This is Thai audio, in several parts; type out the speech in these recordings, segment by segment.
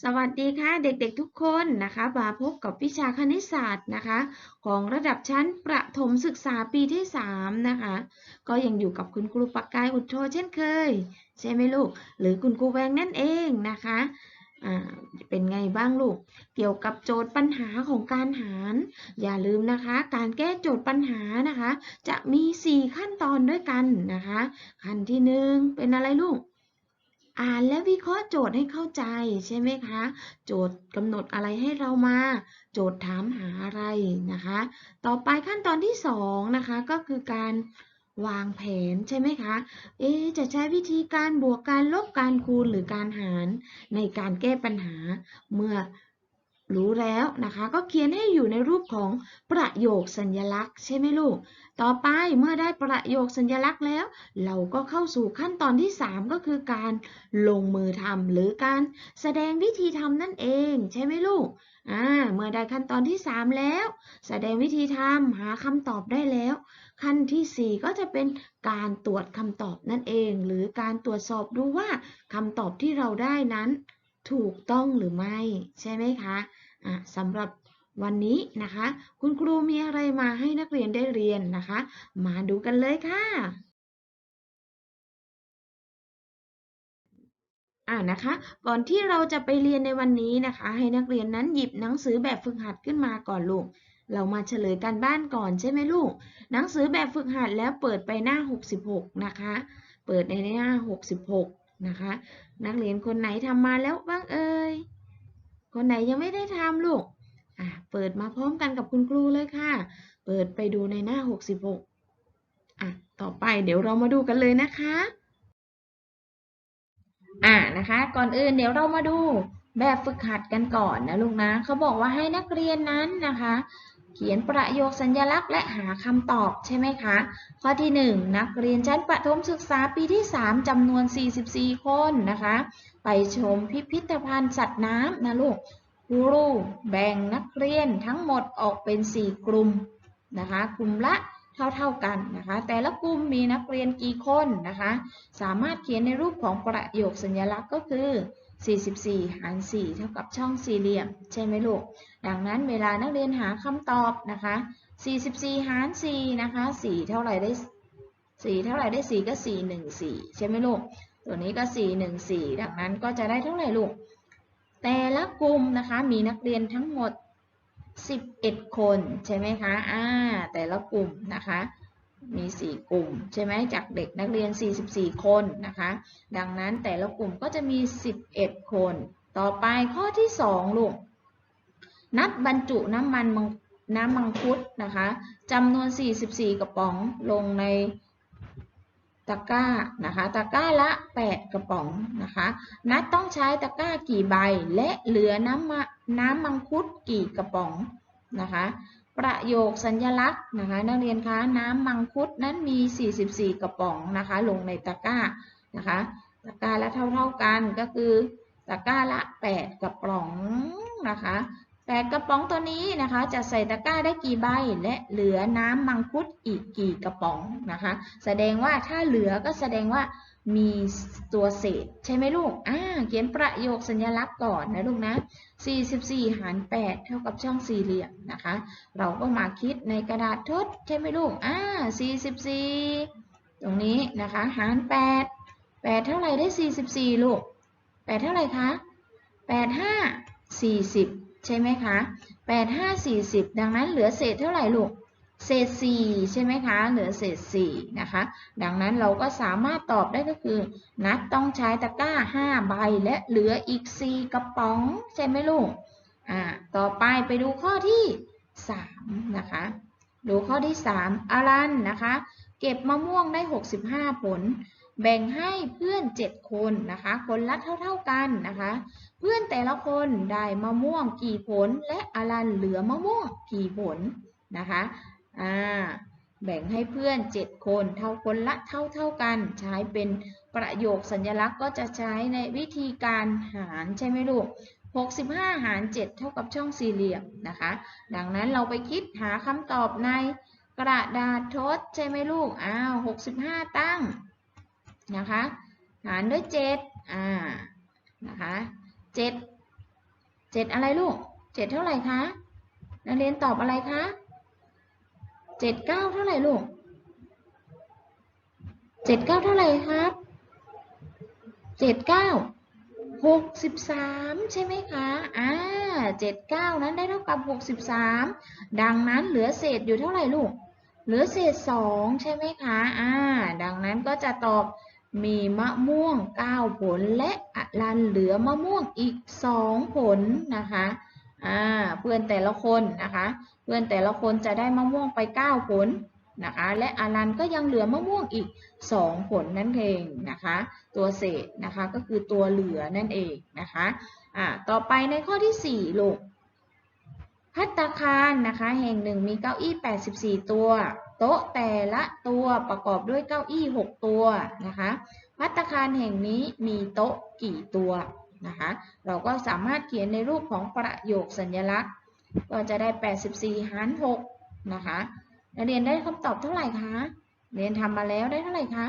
สวัสดีค่ะเด็กๆทุกคนนะคะมาพบกับวิชาคณิตศาสตร์นะคะ ของระดับชั้นประถมศึกษาปีที่ 3 นะคะ ก็ยังอยู่กับคุณครูปักกายอุดโทเช่นเคย ใช่ไหมลูก หรือคุณครูแวงนั่นเองนะคะอ่าเป็นไงบ้างลูก เกี่ยวกับโจทย์ปัญหาของการหาร อย่าลืมนะคะ การแก้โจทย์ปัญหานะคะ จะมี 4 ขั้นตอนด้วยกันนะคะ ขั้นที่หนึ่งเป็นอะไรลูก อ่านและวิเคราะห์โจทย์ให้เข้าใจใช่ไหมคะ โจทย์กำหนดอะไรให้เรามา โจทย์ถามหาอะไรนะคะ ต่อไปขั้นตอนที่สองนะคะก็คือการวางแผนใช่ไหมคะ เอ๊จะใช้วิธีการบวกการลบการคูณหรือการหารในการแก้ปัญหาเมื่อ รู้แล้วนะคะ ก็เขียนให้อยู่ในรูปของประโยคสัญลักษณ์ ใช่ไหมลูก ต่อไปเมื่อได้ประโยคสัญลักษณ์แล้ว เราก็เข้าสู่ขั้นตอนที่ 3 ก็คือการลงมือทำหรือการแสดงวิธีทำนั่นเอง ใช่ไหมลูกอ่าเมื่อได้ขั้นตอนที่ 3 แล้ว แสดงวิธีทำหาคำตอบได้แล้ว ขั้นทีสี่4 ก็จะเป็นการตรวจคำตอบนั่นเอง หรือการตรวจสอบดูว่าคำตอบที่เราได้นั้น ถูกต้องหรือไม่ ใช่ไหมคะ อะสำหรับวันนี้นะคะ คุณครูมีอะไรมาให้นักเรียนได้เรียนนะคะ มาดูกันเลยค่ะอ่านะคะ ก่อนที่เราจะไปเรียนในวันนี้นะคะ ให้นักเรียนนั้นหยิบหนังสือแบบฝึกหัดขึ้นมาก่อนลูก เรามาเฉลยกันบ้านก่อนใช่ไหมลูก หนังสือแบบฝึกหัดแล้วเปิดไปหน้า 66 นะคะ เปิดในหน้า 66 นะคะ นักเรียนคนไหนทำมาแล้วบ้างเอ่ย คนไหนยังไม่ได้ทำลูกอะเปิดมาพร้อมกันกับคุณครูเลยค่ะ เปิดไปดูในหน้า 66อะต่อไปเดี๋ยวเรามาดูกันเลยนะคะอ่านะคะ ก่อนอื่นเดี๋ยวเรามาดูแบบฝึกหัดกันก่อนนะลูกนะเขาบอกว่าให้นักเรียนนั้นนะคะ เขียนประโยคสัญลักษณ์และหาคำตอบใช่ไหมคะ ข้อที่ 1 นักเรียนชั้นประถมศึกษาปีที่ 3จำนวน 44 คนนะคะ ไปชมพิพิธภัณฑ์สัตว์น้ำนะลูกครูแบ่งนักเรียนทั้งหมดออกเป็น 4 กลุ่มนะคะ กลุ่มละเท่าๆกันนะคะ แต่ละกลุ่มมีนักเรียนกี่คนนะคะ สามารถเขียนในรูปของประโยคสัญลักษณ์ก็คือ 44 หาร 4 เท่ากับช่องสี่เหลี่ยม ใช่ไหมลูก ดังนั้นเวลานักเรียนหาคำตอบนะคะ 44 หาร 4 นะคะ 4 เท่าไหร่ได้ 4 เท่าไหร่ได้ 4 ก็ 4 1 4 ใช่ไหมลูก ตัวนี้ก็ 4 1 4 ดังนั้นก็จะได้เท่าไหร่ลูก แต่ละกลุ่มนะคะมีนักเรียนทั้งหมด 11 คนใช่ไหมคะ อ่า แต่ละกลุ่มนะคะ มี 4 กลุ่ม ใช่ไหมจากเด็กนักเรียน 44 คนนะคะ ดังนั้นแต่ละกลุ่มก็จะมี 11 คน ต่อไปข้อที่ 2 ลูก นัดบรรจุน้ำมันน้ำมังคุดนะคะจำนวน 44 กระป๋องลงในตะกร้านะคะตะกร้าละ 8 กระป๋องนะคะนัดต้องใช้ตะกร้ากี่ใบ และเหลือน้ำมน้ำมังคุดกี่กระป๋องนะคะ ประโยคสัญลักษณ์นะคะ นักเรียนคะน้ำมังคุดนั้นมี 44 กระป๋องนะคะ ลงในตะกร้านะคะตะกร้าละเท่าๆกันก็คือตะกร้าละ 8 กระป๋องนะคะแปดกระป๋องตัวนี้นะคะ จะใส่ตะกร้าได้กี่ใบและเหลือน้ำมังคุดอีกกี่กระป๋องนะคะ แสดงว่าถ้าเหลือก็แสดงว่ามีตัวเศษ ใช่ไหมลูกอ่าเขียนประโยคสัญลักษณ์ก่อนนะลูกนะ 44 หาร 8 เท่ากับช่องสี่เหลี่ยมนะคะ เราก็มาคิดในกระดาษทดใช่ไหมลูก อ่า 44 ตรงนี้นะคะ หาร 8 8 เท่าไหร่ได้ 44 ลูก 8 เท่าไหร่คะ 8 5 40 ใช่ไหมคะ 8 5 40 ดังนั้นเหลือเศษเท่าไหร่ลูก เศษ4ใช่ไหมคะ เหลือเศษ4นะคะ ดังนั้นเราก็สามารถตอบได้ก็คือ นัดต้องใช้ตะกร้า5ใบและเหลืออีก4กระป๋องใช่ไหมลูก อ่า ต่อไปไปดูข้อที่3นะคะ ดูข้อที่3อารันนะคะ เก็บมะม่วงได้65ผล แบ่งให้เพื่อน7คนนะคะ คนละเท่า ๆกันนะคะ เพื่อนแต่ละคนได้มะม่วงกี่ผล และอารันเหลือมะม่วงกี่ผลนะคะ อ่า แบ่งให้เพื่อน 7 คน เท่าคนละเท่าเท่ากัน ใช้เป็นประโยคสัญลักษณ์ก็จะใช้ในวิธีการหารใช่ไหมลูก 65 หาร 7 เท่ากับช่องสี่เหลี่ยมนะคะ ดังนั้นเราไปคิดหาคำตอบในกระดาษทดใช่ไหมลูก อ้าว 65 ตั้งนะคะ หารด้วย 7 อ่า นะคะ7เจ็ดอะไรลูกเจ็ดเท่าไหร่คะ นักเรียนตอบอะไรคะ เจ็ดเก้าเท่าไหร่ลูกเจ็ดเก้าเท่าไหร่ครับเจ็ดเก้าหกสิบสามใช่ไหมคะอ่าเจ็ดเก้านั้นได้เท่ากับหกสิบสามดังนั้นเหลือเศษอยู่เท่าไหร่ลูก เหลือเศษสองใช่ไหมคะอ่าดังนั้นก็จะตอบมีมะม่วง9ผลและอลันเหลือมะม่วงอีก2ผลนะคะอ่าเพื่อนแต่ละคนนะคะ เพื่อนแต่ละคนจะได้มะม่วงไป 9 ผลนะคะ และอลันก็ยังเหลือมะม่วงอีก 2 ผลนั่นเองนะคะ ตัวเศษนะคะก็คือตัวเหลือนั่นเองนะคะอ่าต่อไปในข้อที่ 4ลูกพัตตาคารนะคะแห่งหนึ่งมีเก้าอี้ 84 ตัว โต๊ะแต่ละตัวประกอบด้วยเก้าอี้ 6 ตัวนะคะพัตตาคารแห่งนี้มีโต๊ะกี่ตัวนะคะ เราก็สามารถเขียนในรูปของประโยคสัญลักษณ์ ก็จะได้ 84 หาร 6 นะคะ นักเรียนได้คำตอบเท่าไหร่คะ เรียนทำมาแล้วได้เท่าไหร่คะ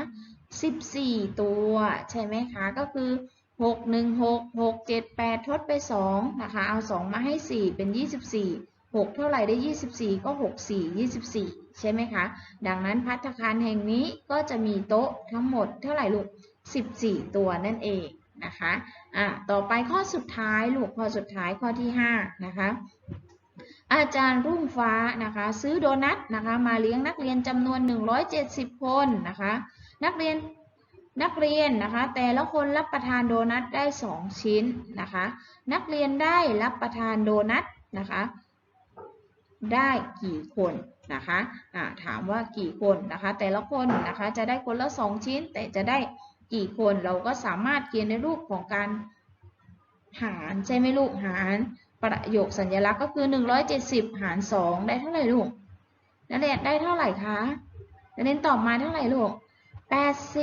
14 ตัวใช่ไหมคะ ก็คือ 6 1 6 6 7 8 ทดไป 2 นะคะ เอา 2 มาให้ 4 เป็น 24 6 เท่าไหร่ได้ 24 ก็ 6 4 24 ใช่ไหมคะ ดังนั้นพัฒคารแห่งนี้ก็จะมีโต๊ะทั้งหมดเท่าไหร่ลูก 14 ตัวนั่นเองนะคะ อะ ต่อไปข้อสุดท้ายลูกข้อสุดท้ายข้อที่ 5 นะคะ อาจารย์รุ่งฟ้านะคะซื้อโดนัทนะคะมาเลี้ยงนักเรียนจำนวน 170 คนนะคะนักเรียนนักเรียนนะคะแต่ละคนรับประทานโดนัทได้ 2 ชิ้นนะคะนักเรียนได้รับประทานโดนัทนะคะได้กี่คนนะคะอ่าถามว่ากี่คนนะคะแต่ละคนนะคะจะได้คนละ 2 ชิ้น แต่จะได้กี่คนเราก็สามารถเขียนในรูปของการหารใช่ไหมลูกหาร ประโยคสัญลักษณ์ก็คือ 170 หาร 2 ได้เท่าไหร่ลูกนักเรียนได้เท่าไหร่คะนักเรียนตอบมาเท่าไหร่ลูก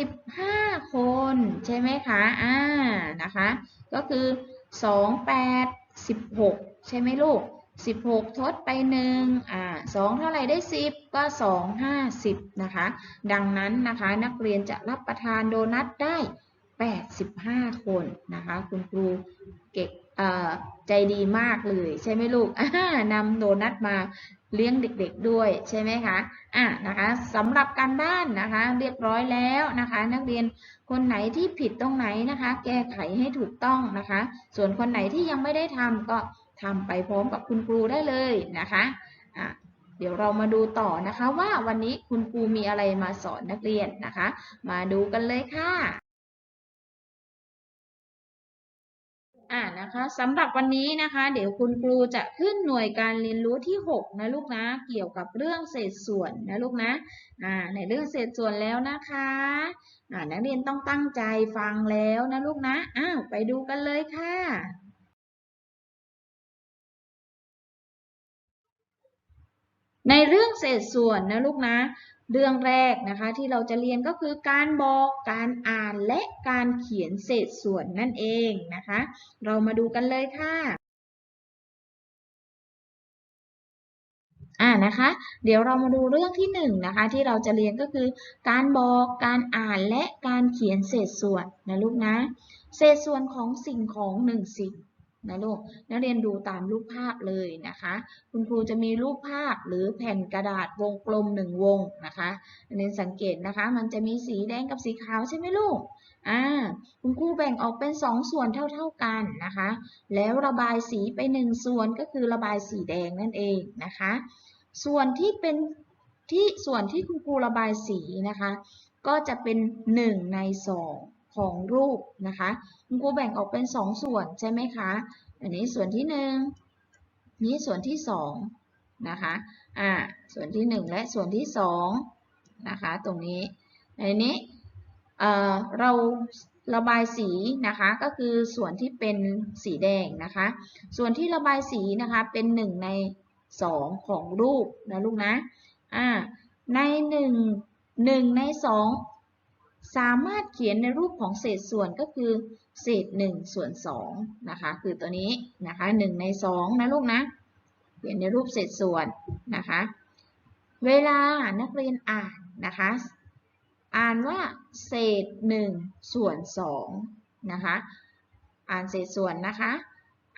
85 คน ใช่ไหมคะอ่านะคะ ก็คือ 2 8 16 ใช่ไหมลูก 16 ทดไป 1 อ่า 2 เท่าไหร่ได้ 10 ก็ 2 50 นะคะ ดังนั้นนะคะนักเรียนจะรับประทานโดนัทได้ 85 คนนะคะ คุณครูเก่งใจดีมากเลยใช่ไหมลูกนำโดนัทมาเลี้ยงเด็กๆด้วยใช่ไหมคะอะนะคะสำหรับการบ้านนะคะ เรียบร้อยแล้วนะคะ นักเรียนคนไหนที่ผิดตรงไหนนะคะ แก้ไขให้ถูกต้องนะคะ ส่วนคนไหนที่ยังไม่ได้ทำก็ทำไปพร้อมกับคุณครูได้เลยนะคะอะเดี๋ยวเรามาดูต่อนะคะว่าวันนี้คุณครูมีอะไรมาสอนนักเรียนนะคะ มาดูกันเลยค่ะ อ่านะคะสำหรับวันนี้นะคะ เดี๋ยวคุณครูจะขึ้นหน่วยการเรียนรู้ที่ 6 นะลูกนะ เกี่ยวกับเรื่องเศษส่วนนะลูกนะอ่าในเรื่องเศษส่วนแล้วนะคะอ่านักเรียนต้องตั้งใจฟังแล้วนะลูกนะอ้าวไปดูกันเลยค่ะในเรื่องเศษส่วนนะลูกนะ เรื่องแรกนะคะที่เราจะเรียนก็คือการบอกการอ่านและการเขียนเศษส่วนนั่นเองนะคะ เรามาดูกันเลยค่ะอ่านะคะเดี๋ยวเรามาดูเรื่องที่หนึ่งนะคะที่เราจะเรียนก็คือ การบอกการอ่านและการเขียนเศษส่วนนะลูกนะ เศษส่วนของสิ่งของหนึ่งสิ่ง นะลูกนักเรียนดูตามรูปภาพเลยนะคะ คุณครูจะมีรูปภาพหรือแผ่นกระดาษวงกลมหนึ่งวงนะคะนักเรียนสังเกตนะคะ มันจะมีสีแดงกับสีขาวใช่ไหมลูกอ่าคุณครูแบ่งออกเป็นสองส่วนเท่าๆกันนะคะ แล้วระบายสีไปหนึ่งส่วนก็คือระบายสีแดงนั่นเองนะคะ ส่วนที่เป็นที่ส่วนที่คุณครูระบายสีนะคะ ก็จะเป็นหนึ่งในสอง ของรูปนะคะคุณครูแบ่งออกเป็นสองส่วนใช่ไหมคะ อันนี้ส่วนที่หนึ่งนี้ส่วนที่สองนะคะอ่าส่วนที่หนึ่งและส่วนที่สองนะคะตรงนี้อันนี้เอ่อเราระบายสีนะคะก็คือส่วนที่เป็นสีแดงนะคะ ส่วนที่ระบายสีนะคะเป็นหนึ่งในสองของรูปนะลูกนะอ่าในหนึ่งหนึ่งในสอง สามารถเขียนในรูปของเศษส่วนก็คือเศษ1ส่วน2นะคะ คือตัวนี้นะคะ1ใน2นะลูกนะ เขียนในรูปเศษส่วนนะคะ เวลานักเรียนอ่านนะคะ อ่านว่าเศษ1ส่วน2นะคะ อ่านเศษส่วนนะคะ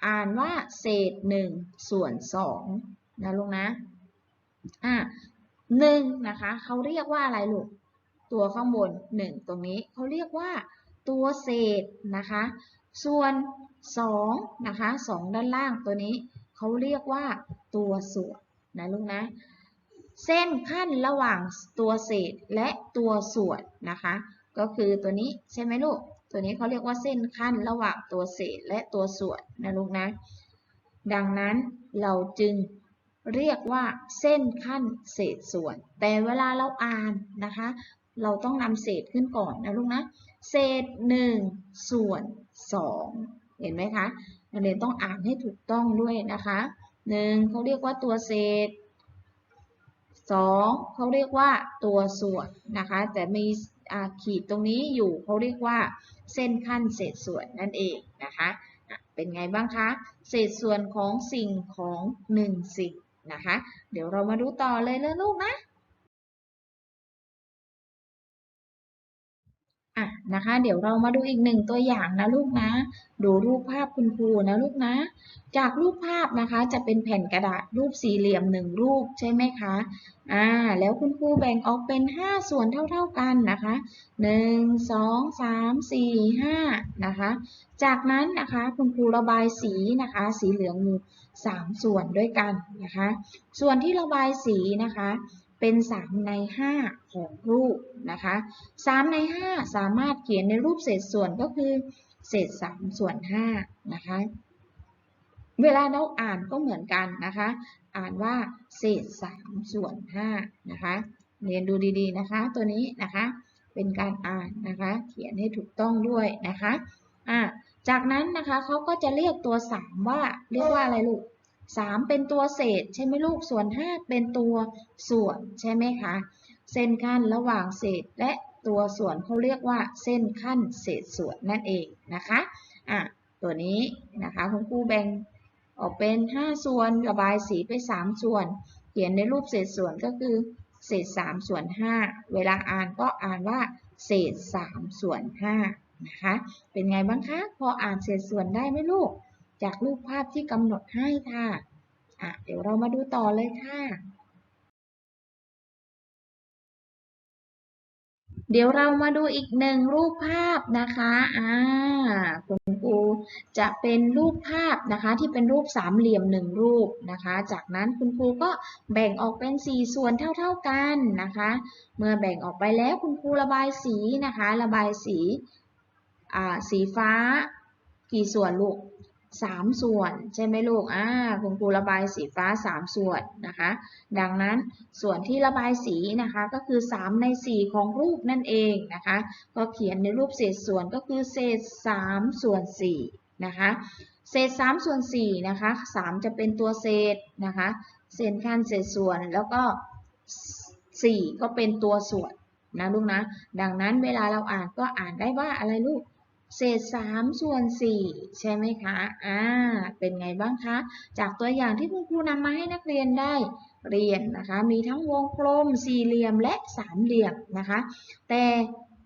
อ่านว่าเศษหนึ่งส่วนสองนะลูกนะอะหนึ่งนะคะเขาเรียกว่าอะไรลูก ตัวข้างบนหนึ่งตรงนี้เขาเรียกว่าตัวเศษนะคะ ส่วนสองนะคะสองด้านล่างตัวนี้เขาเรียกว่าตัวส่วนนะลูกนะ เส้นขั้นระหว่างตัวเศษและตัวส่วนนะคะ ก็คือตัวนี้ใช่ไหมลูก ตัวนี้เขาเรียกว่าเส้นขั้นระหว่างตัวเศษและตัวส่วนนะลูกนะ ดังนั้นเราจึงเรียกว่าเส้นขั้นเศษส่วน แต่เวลาเราอ่านนะคะ เราต้องนำเศษขึ้นก่อนนะลูกนะ เศษหนึ่งส่วนสองเห็นไหมคะนักเรียนต้องอ่านให้ถูกต้องด้วยนะคะหนึ่งเขาเรียกว่าตัวเศษสองเขาเรียกว่าตัวส่วนนะคะ แต่มีขีดตรงนี้อยู่เขาเรียกว่าเส้นขั้นเศษส่วนนั่นเองนะคะอะเป็นไงบ้างคะ เศษส่วนของสิ่งของหนึ่งสิ่งนะคะ เดี๋ยวเรามาดูต่อเลยเลยลูกนะ อะนะคะ เดี๋ยวเรามาดูอีกหนึ่งตัวอย่างนะลูกนะ ดูรูปภาพคุณครูนะลูกนะ จากรูปภาพนะคะ จะเป็นแผ่นกระดาษรูปสี่เหลี่ยมหนึ่งรูปใช่ไหมคะอ่าแล้วคุณครูแบ่งออกเป็น 5 ส่วนเท่าๆกันนะคะ 1 2 3 4 5นะคะ จากนั้นนะคะคุณครูระบายสีนะคะ สีเหลืองอยู่3ส่วนด้วยกันนะคะ ส่วนที่ระบายสีนะคะ เป็น 3 ใน 5 ของรูปนะคะ3ใน 5 สามารถเขียนในรูปเศษส่วนก็คือ เศษ 3 ส่วน5นะคะ เวลาเราอ่านก็เหมือนกันนะคะ อ่านว่าเศษ 3 ส่วน5นะคะเรียนดูดีๆนะคะ ตัวนี้นะคะเป็นการอ่านนะคะ เขียนให้ถูกต้องด้วยนะคะอ่าจากนั้นนะคะเขาก็จะเรียกตัว 3 ว่าเรียกว่าอะไรลูก 3 เป็นตัวเศษ ใช่ไหมลูก ส่วน 5 เป็นตัวส่วนใช่ไหมคะ เส้นขั้นระหว่างเศษและตัวส่วนเขาเรียกว่าเส้นขั้นเศษส่วนนั่นเองนะคะอะตัวนี้นะคะคุณครูแบ่งออกเป็น 5 ส่วนระบายสีไป 3 ส่วน เขียนในรูปเศษส่วนก็คือ เศษ 3 ส่วน 5 เวลาอ่านก็อ่านว่า เศษ 3 ส่วน5นะคะเป็นไงบ้างคะ พออ่านเศษส่วนได้ไหมลูก จากรูปภาพที่กำหนดให้ค่ะอะ เดี๋ยวเรามาดูต่อเลยค่ะ เดี๋ยวเรามาดูอีกหนึ่งรูปภาพนะคะอ่าคุณครูจะเป็นรูปภาพนะคะ ที่เป็นรูปสามเหลี่ยมหนึ่งรูปนะคะ จากนั้นคุณครูก็แบ่งออกเป็นสี่ส่วนเท่าๆกันนะคะ เมื่อแบ่งออกไปแล้วคุณครูระบายสีนะคะ ระบายสีอ่าสีฟ้า กี่ส่วนลูก สามส่วนใช่ไหมลูก อ่า คุณครูระบายสีฟ้าสามส่วนนะคะ ดังนั้นส่วนที่ระบายสีนะคะก็คือ3ใน4ของรูปนั่นเองนะคะ ก็เขียนในรูปเศษส่วนก็คือเศษ3ส่วน4นะคะ เศษ3ส่วน4นะคะ3จะเป็นตัวเศษนะคะ เศษขั้นเศษส่วนแล้วก็4ก็เป็นตัวส่วนนะลูกนะ ดังนั้นเวลาเราอ่านก็อ่านได้ว่าอะไรลูก เศษ3ส่วน4ใช่ไหมคะ อ่า เป็นไงบ้างคะ จากตัวอย่างที่คุณครูนำมาให้นักเรียนได้เรียนนะคะ มีทั้งวงกลม สี่เหลี่ยมและสามเหลี่ยมนะคะ แต่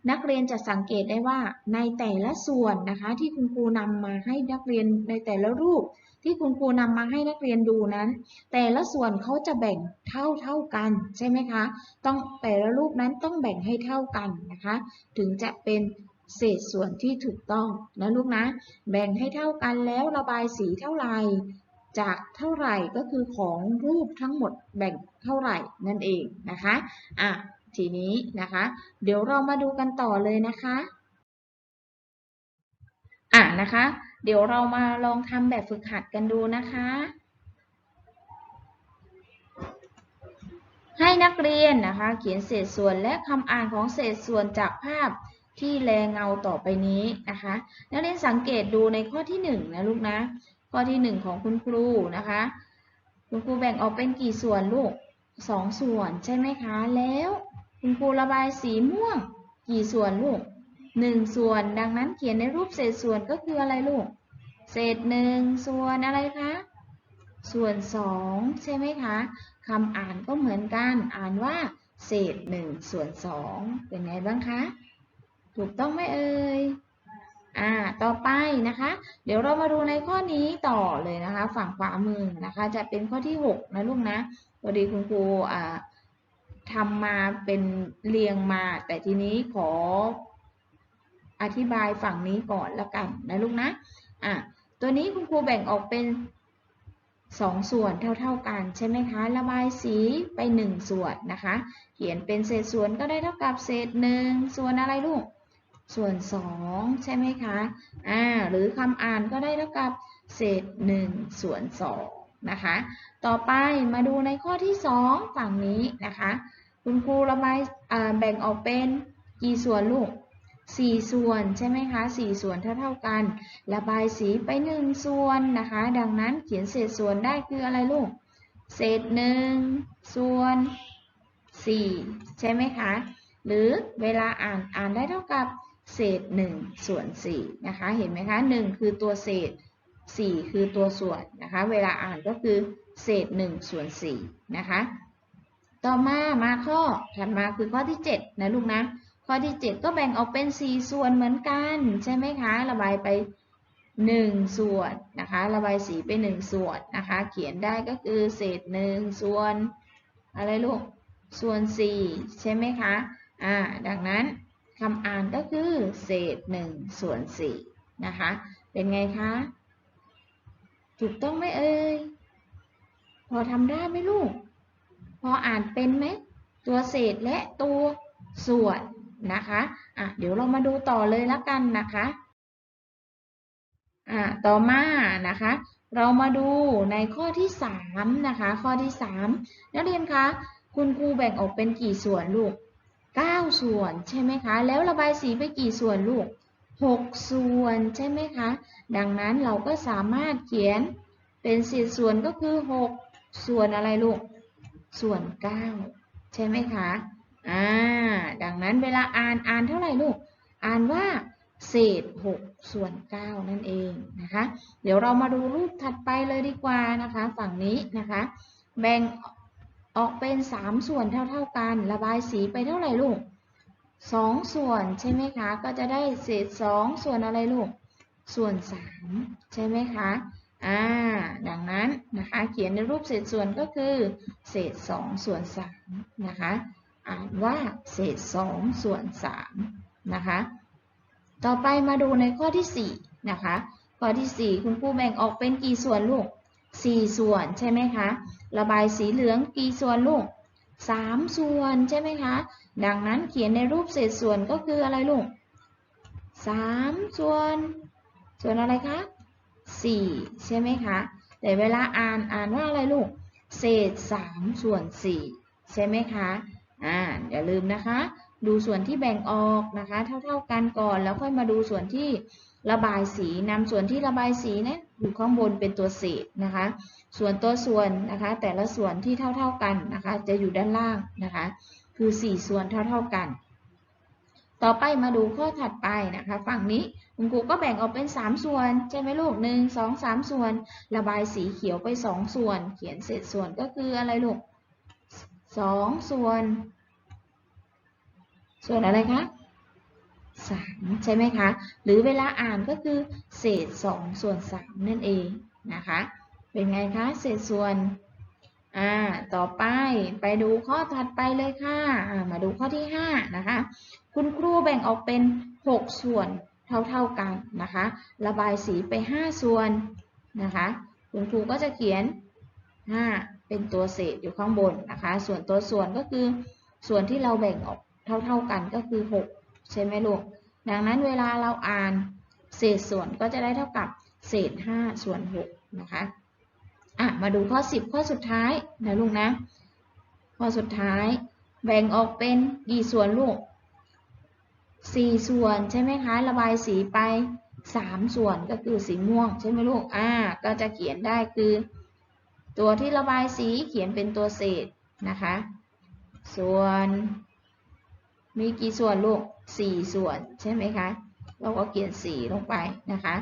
นักเรียนจะสังเกตได้ว่าในแต่ละส่วนนะคะที่คุณครูนำมาให้นักเรียนในแต่ละรูปที่คุณครูนำมาให้นักเรียนดูนั้น แต่ละส่วนเขาจะแบ่งเท่าเท่ากันใช่ไหมคะ ต้องแต่ละรูปนั้นต้องแบ่งให้เท่ากันนะคะ ถึงจะเป็น เศษส่วนที่ถูกต้องนะลูกนะ แบ่งให้เท่ากันแล้วระบายสีเท่าไหร่จากเท่าไหร่ก็คือของรูปทั้งหมดแบ่งเท่าไหร่นั่นเองนะคะอะทีนี้นะคะ เดี๋ยวเรามาดูกันต่อเลยนะคะอะนะคะ เดี๋ยวเรามาลองทำแบบฝึกหัดกันดูนะคะ ให้นักเรียนนะคะ เขียนเศษส่วนและคำอ่านของเศษส่วนจากภาพ ที่แลเงาต่อไปนี้นะคะนักเรียนสังเกตดูในข้อที่หนึ่งนะลูกนะ ข้อที่หนึ่งของคุณครูนะคะ คุณครูแบ่งออกเป็นกี่ส่วนลูกสองส่วนใช่ไหมคะ แล้วคุณครูระบายสีม่วง กี่ส่วนลูกหนึ่งส่วน ดังนั้นเขียนในรูปเศษส่วนก็คืออะไรลูก เศษหนึ่งส่วนอะไรคะ ส่วนสองใช่ไหมคะคำอ่านก็เหมือนกัน อ่านว่าเศษหนึ่งส่วนสองเป็นไงบ้างคะ ถูกต้องไหมเอ่ยอ่า ต่อไปนะคะ เดี๋ยวเรามาดูในข้อนี้ต่อเลยนะคะ ฝั่งขวามือนะคะ จะเป็นข้อที่ 6 นะลูกนะพอดีคุณครูอ่าทำมาเป็นเรียงมา แต่ทีนี้ขออธิบายฝั่งนี้ก่อนล้วกันนะลูกนะอะตัวนี้คุณครูแบ่งออกเป็นสองส่วนเท่าๆกันใช่ไหมคะ ระบายสีไปหนึ่งส่วนนะคะ เขียนเป็นเศษส่วนก็ได้เท่ากับเศษหนึ่งส่วนอะไรลูก ส่วนสองใช่ไหมคะอ่าหรือคำอ่านก็ได้เท่ากับเศษหนึ่งส่วนสองนะคะ ต่อไปมาดูในข้อที่สองฝั่งนี้นะคะ คุณครูระบายแบ่งออกเป็นกี่ส่วนลูกสี่ส่วนใช่ไหมคะสี่ส่วนเท่าๆกัน ระบายสีไปหนึ่งส่วนนะคะ ดังนั้นเขียนเศษส่วนได้คืออะไรลูก เศษหนึ่งส่วนสี่ใช่ไหมคะ หรือเวลาอ่านอ่านได้เท่ากับ เศษหนึ่งส่วนสี่นะคะ เห็นไหมคะหนึ่งคือตัวเศษสี่คือตัวส่วนนะคะ เวลาอ่านก็คือเศษหนึ่งส่วนสี่นะคะ ต่อมามาข้อถัดมาคือข้อที่เจ็ดนะลูกนะ ข้อที่ 7 ก็แบ่งออกเป็น 4 ส่วนเหมือนกันใช่ไหมคะ ระบายไป 1 ส่วนนะคะ ระบายสีไป 1 ส่วนนะคะ เขียนได้ก็คือเศษ 1 ส่วน อะไรลูก ส่วน 4 ใช่ไหมคะ อ่า ดังนั้น คำอ่านก็คือเศษ1ส่วน4นะคะ เป็นไงคะ ถูกต้องไหมเอ่ย พอทำได้ไหมลูก พออ่านเป็นไหม ตัวเศษและตัวส่วนนะคะ อะ เดี๋ยวเรามาดูต่อเลยละกันนะคะ อะ ต่อมานะคะ เรามาดูในข้อที่3นะคะ ข้อที่3นักเรียนคะ คุณครูแบ่งออกเป็นกี่ส่วนลูก 9 ส่วนใช่ไหมคะ แล้วระบายสีไปกี่ส่วนลูก 6 ส่วนใช่ไหมคะ ดังนั้นเราก็สามารถเขียนเป็นเศษส่วนก็คือ 6 ส่วนอะไรลูก ส่วน 9 ใช่ไหมคะ อ่า ดังนั้นเวลาอ่านอ่านเท่าไหร่ลูก อ่านว่าเศษ 6 ส่วน 9 นั่นเองนะคะ เดี๋ยวเรามาดูรูปถัดไปเลยดีกว่านะคะ ฝั่งนี้นะคะ แบ่ง ออกเป็น 3 ส่วนเท่าๆกัน ระบายสีไปเท่าไหร่ลูก 2 ส่วนใช่ไหมคะ ก็จะได้เศษ 2 ส่วนอะไรลูก ส่วน 3 ใช่ไหมคะ อ่า ดังนั้นนะคะ เขียนในรูปเศษส่วนก็คือ เศษ 2 ส่วน 3 นะคะ อ่านว่าเศษ 2 ส่วน 3 นะคะ ต่อไปมาดูในข้อที่ 4 นะคะ ข้อที่ 4 คุณครูแบ่งออกเป็นกี่ส่วนลูก 4 ส่วนใช่ไหมคะ ระบายสีเหลืองกี่ส่วนลูก3ส่วนใช่ไหมคะ ดังนั้นเขียนในรูปเศษส่วนก็คืออะไรลูก3ส่วน ส่วนอะไรคะ4ใช่ไหมคะแต่เวลาอ่านอ่านว่าอะไรลูก เศษ3ส่วน4ใช่ไหมคะอ่าอย่าลืมนะคะ ดูส่วนที่แบ่งออกนะคะ เท่าๆกันก่อนแล้วค่อยมาดูส่วนที่ระบายสีนำส่วนที่ระบายสีเนี่ย อยู่ข้างบนเป็นตัวเศษนะคะ ส่วนตัวส่วนนะคะ แต่ละส่วนที่เท่า ๆกันนะคะ จะอยู่ด้านล่างนะคะ คือ 4 ส่วนเท่า ๆกัน ต่อไปมาดูข้อถัดไปนะคะ ฝั่งนี้คุณครูก็แบ่งออกเป็น 3 ส่วนใช่ไหมลูก 1 2 3 ส่วน ระบายสีเขียวไป 2 ส่วน เขียนเศษส่วนก็คืออะไรลูก 2 ส่วน ส่วนอะไรคะ 3 ใช่ไหมคะ หรือเวลาอ่านก็คือเศษ 2 ส่วน 3 นั่นเองนะคะ เป็นไงคะ เศษส่วนอ่าต่อไปไปดูข้อถัดไปเลยค่ะมาดูข้อที่ 5 นะคะ คุณครูแบ่งออกเป็น 6 ส่วนเท่าๆกันนะคะ ระบายสีไป 5 ส่วนนะคะ คุณครูก็จะเขียน 5 เป็นตัวเศษอยู่ข้างบนนะคะ ส่วนตัวส่วนก็คือส่วนที่เราแบ่งออกเท่าๆกันก็คือ 6 ใช่ไหมลูก ดังนั้นเวลาเราอ่านเศษส่วนก็จะได้เท่ากับเศษ 5 ส่วน 6 นะคะ อะ มาดูข้อ 10 ข้อสุดท้ายนะลูกนะ ข้อสุดท้ายแบ่งออกเป็นกี่ส่วนลูก 4 ส่วนใช่ไหมคะ ระบายสีไป 3 ส่วนก็คือสีม่วง ใช่ไหมลูก อ่า ก็จะเขียนได้คือ ตัวที่ระบายสีเขียนเป็นตัวเศษนะคะ ส่วน มีกี่ส่วนลูก 4 ส่วนใช่ไหมคะ เราก็เขียน 4 ลงไปนะคะ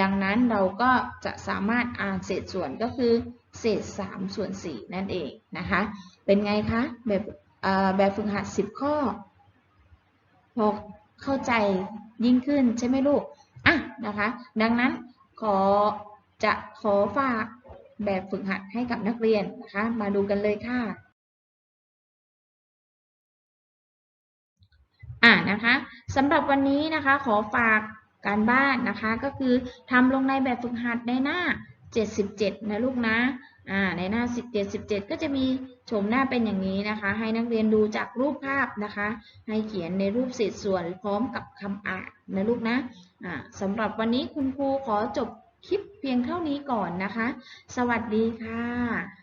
ดังนั้นเราก็จะสามารถอ่านเศษส่วนก็คือ เศษ 3 ส่วน 4 นั่นเองนะคะ เป็นไงคะแบบแบบฝึกหัด 10 ข้อพอเข้าใจยิ่งขึ้นใช่ไหมลูก อะนะคะ ดังนั้นขอจะขอฝากแบบฝึกหัดให้กับนักเรียนนะคะ มาดูกันเลยค่ะ อ่านะคะสำหรับวันนี้นะคะขอฝากการบ้านนะคะ ก็คือทำลงในแบบฝึกหัดในหน้า 77 นะลูกนะอ่าในหน้า 77 ก็จะมีโฉมหน้าเป็นอย่างนี้นะคะ ให้นักเรียนดูจากรูปภาพนะคะ ให้เขียนในรูปเศษส่วนพร้อมกับคำอ่านนะลูกนะอ่าสำหรับวันนี้คุณครูขอจบคลิปเพียงเท่านี้ก่อนนะคะ สวัสดีค่ะ